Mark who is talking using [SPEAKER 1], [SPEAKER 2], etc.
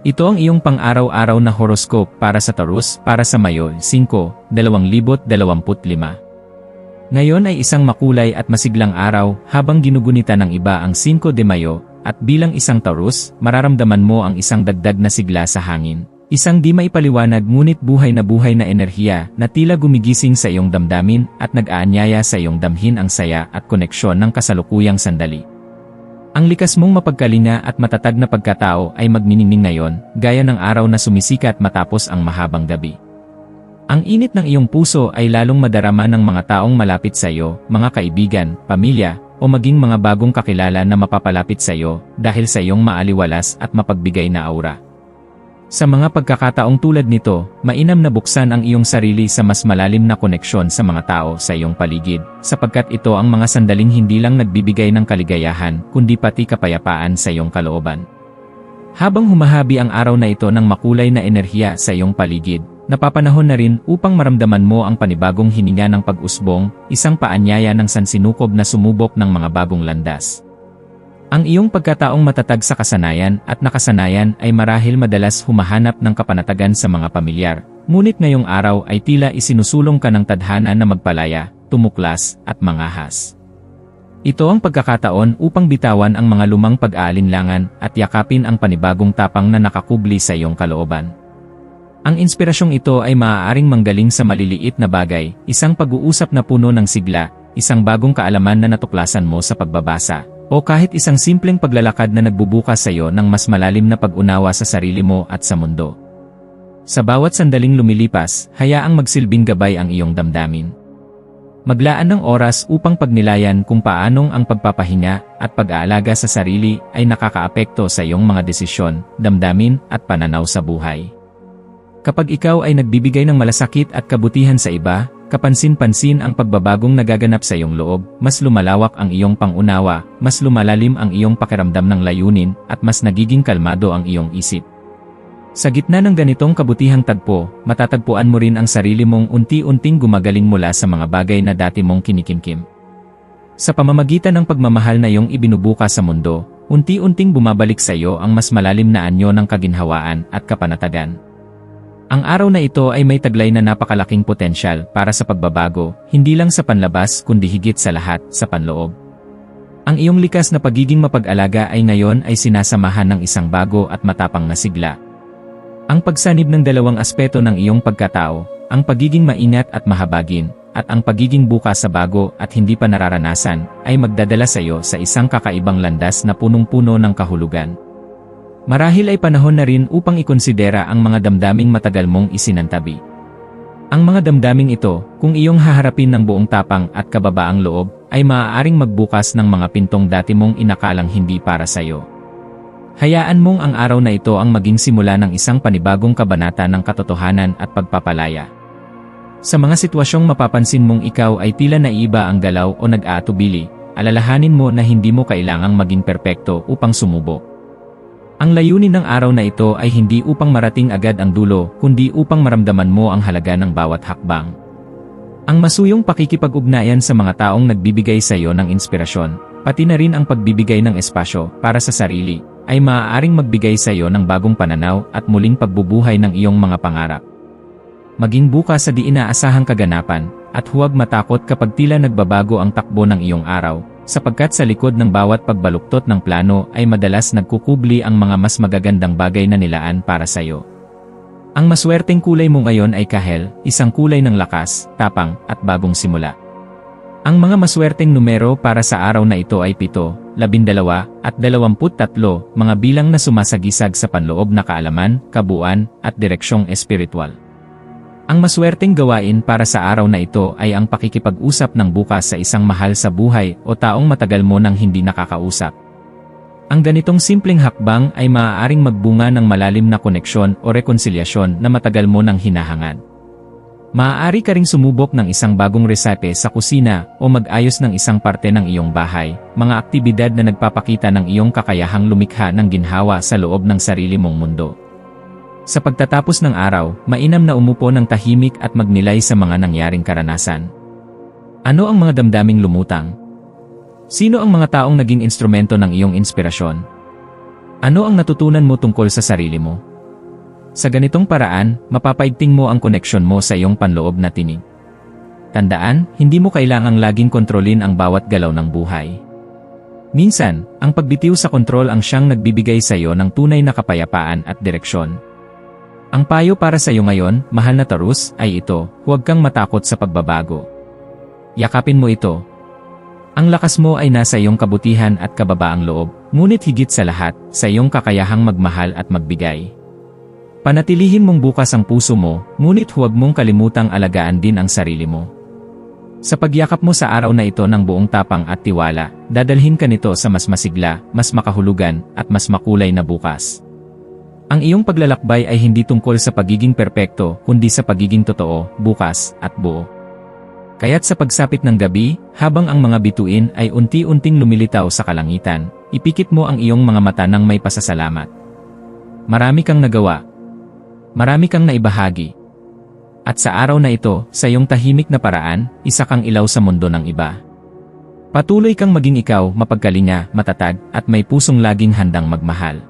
[SPEAKER 1] Ito ang iyong pang-araw-araw na horoscope para sa Taurus para sa Mayo 5, 2025. Ngayon ay isang makulay at masiglang araw habang ginugunita ng iba ang 5 de Mayo at bilang isang Taurus, mararamdaman mo ang isang dagdag na sigla sa hangin. Isang di maipaliwanag ngunit buhay na buhay na enerhiya na tila gumigising sa iyong damdamin at nag-aanyaya sa iyong damhin ang saya at koneksyon ng kasalukuyang sandali. Ang likas mong mapagkalinga at matatag na pagkatao ay magniningning ngayon, gaya ng araw na sumisikat matapos ang mahabang gabi. Ang init ng iyong puso ay lalong madarama ng mga taong malapit sa iyo, mga kaibigan, pamilya, o maging mga bagong kakilala na mapapalapit sa iyo dahil sa iyong maaliwalas at mapagbigay na aura. Sa mga pagkakataong tulad nito, mainam na buksan ang iyong sarili sa mas malalim na koneksyon sa mga tao sa iyong paligid, sapagkat ito ang mga sandaling hindi lang nagbibigay ng kaligayahan, kundi pati kapayapaan sa iyong kalooban. Habang humahabi ang araw na ito ng makulay na enerhiya sa iyong paligid, napapanahon na rin upang maramdaman mo ang panibagong hininga ng pag-usbong, isang paanyaya ng sansinukob na sumubok ng mga bagong landas. Ang iyong pagkataong matatag sa kasanayan at nakasanayan ay marahil madalas humahanap ng kapanatagan sa mga pamilyar, ngunit ngayong araw ay tila isinusulong ka ng tadhana na magpalaya, tumuklas, at mangahas. Ito ang pagkakataon upang bitawan ang mga lumang pag-aalinlangan at yakapin ang panibagong tapang na nakakubli sa iyong kalooban. Ang inspirasyong ito ay maaaring manggaling sa maliliit na bagay, isang pag-uusap na puno ng sigla, isang bagong kaalaman na natuklasan mo sa pagbabasa, o kahit isang simpleng paglalakad na nagbubukas sa iyo ng mas malalim na pag-unawa sa sarili mo at sa mundo. Sa bawat sandaling lumilipas, hayaang magsilbing gabay ang iyong damdamin. Maglaan ng oras upang pagnilayan kung paanong ang pagpapahinga at pag-aalaga sa sarili ay nakakaapekto sa iyong mga desisyon, damdamin at pananaw sa buhay. Kapag ikaw ay nagbibigay ng malasakit at kabutihan sa iba, Kapansin-pansin ang pagbabagong nagaganap sa iyong loob, mas lumalawak ang iyong pangunawa, mas lumalalim ang iyong pakiramdam ng layunin, at mas nagiging kalmado ang iyong isip. Sa gitna ng ganitong kabutihang tagpo, matatagpuan mo rin ang sarili mong unti-unting gumagaling mula sa mga bagay na dati mong kinikimkim. Sa pamamagitan ng pagmamahal na iyong ibinubuka sa mundo, unti-unting bumabalik sa iyo ang mas malalim na anyo ng kaginhawaan at kapanatagan. Ang araw na ito ay may taglay na napakalaking potensyal para sa pagbabago, hindi lang sa panlabas kundi higit sa lahat sa panloob. Ang iyong likas na pagiging mapag-alaga ay ngayon ay sinasamahan ng isang bago at matapang na sigla. Ang pagsanib ng dalawang aspeto ng iyong pagkatao, ang pagiging maingat at mahabagin, at ang pagiging bukas sa bago at hindi pa nararanasan, ay magdadala sa iyo sa isang kakaibang landas na punong-puno ng kahulugan. Marahil ay panahon na rin upang ikonsidera ang mga damdaming matagal mong isinantabi. Ang mga damdaming ito, kung iyong haharapin ng buong tapang at kababaang loob, ay maaaring magbukas ng mga pintong dati mong inakalang hindi para sa iyo. Hayaan mong ang araw na ito ang maging simula ng isang panibagong kabanata ng katotohanan at pagpapalaya. Sa mga sitwasyong mapapansin mong ikaw ay tila naiba ang galaw o nag-aatubili, alalahanin mo na hindi mo kailangang maging perpekto upang sumubok. Ang layunin ng araw na ito ay hindi upang marating agad ang dulo, kundi upang maramdaman mo ang halaga ng bawat hakbang. Ang masuyong pakikipag-ugnayan sa mga taong nagbibigay sa iyo ng inspirasyon, pati na rin ang pagbibigay ng espasyo para sa sarili, ay maaaring magbigay sa iyo ng bagong pananaw at muling pagbubuhay ng iyong mga pangarap. Maging bukas sa di inaasahang kaganapan, at huwag matakot kapag tila nagbabago ang takbo ng iyong araw, sapagkat sa likod ng bawat pagbaluktot ng plano ay madalas nagkukubli ang mga mas magagandang bagay na nilaan para sa iyo. Ang maswerteng kulay mo ngayon ay kahel, isang kulay ng lakas, tapang, at bagong simula. Ang mga maswerteng numero para sa araw na ito ay 7, 12, at 23, mga bilang na sumasagisag sa panloob na kaalaman, kabuuan, at direksyong espiritual. Ang maswerteng gawain para sa araw na ito ay ang pakikipag-usap ng bukas sa isang mahal sa buhay o taong matagal mo nang hindi nakakausap. Ang ganitong simpleng hakbang ay maaaring magbunga ng malalim na koneksyon o rekonsilyasyon na matagal mo nang hinahangad. Maaari ka ring sumubok ng isang bagong resepe sa kusina o mag-ayos ng isang parte ng iyong bahay, mga aktibidad na nagpapakita ng iyong kakayahang lumikha ng ginhawa sa loob ng sarili mong mundo. Sa pagtatapos ng araw, mainam na umupo ng tahimik at magnilay sa mga nangyaring karanasan. Ano ang mga damdaming lumutang? Sino ang mga taong naging instrumento ng iyong inspirasyon? Ano ang natutunan mo tungkol sa sarili mo? Sa ganitong paraan, mapapaigting mo ang koneksyon mo sa iyong panloob na tinig. Tandaan, hindi mo kailangang laging kontrolin ang bawat galaw ng buhay. Minsan, ang pagbitiw sa kontrol ang siyang nagbibigay sa iyo ng tunay na kapayapaan at direksyon. Ang payo para sa iyo ngayon, mahal na Taurus, ay ito, huwag kang matakot sa pagbabago. Yakapin mo ito, ang lakas mo ay nasa iyong kabutihan at kababaang loob, ngunit higit sa lahat, sa iyong kakayahang magmahal at magbigay. Panatilihin mong bukas ang puso mo, ngunit huwag mong kalimutang alagaan din ang sarili mo. Sa pagyakap mo sa araw na ito ng buong tapang at tiwala, dadalhin ka nito sa mas masigla, mas makahulugan, at mas makulay na bukas. Ang iyong paglalakbay ay hindi tungkol sa pagiging perpekto, kundi sa pagiging totoo, bukas, at buo. Kaya't sa pagsapit ng gabi, habang ang mga bituin ay unti-unting lumilitaw sa kalangitan, ipikit mo ang iyong mga mata ng may pasasalamat. Marami kang nagawa. Marami kang naibahagi. At sa araw na ito, sa iyong tahimik na paraan, isa kang ilaw sa mundo ng iba. Patuloy kang maging ikaw, mapagkalinga, matatag, at may pusong laging handang magmahal.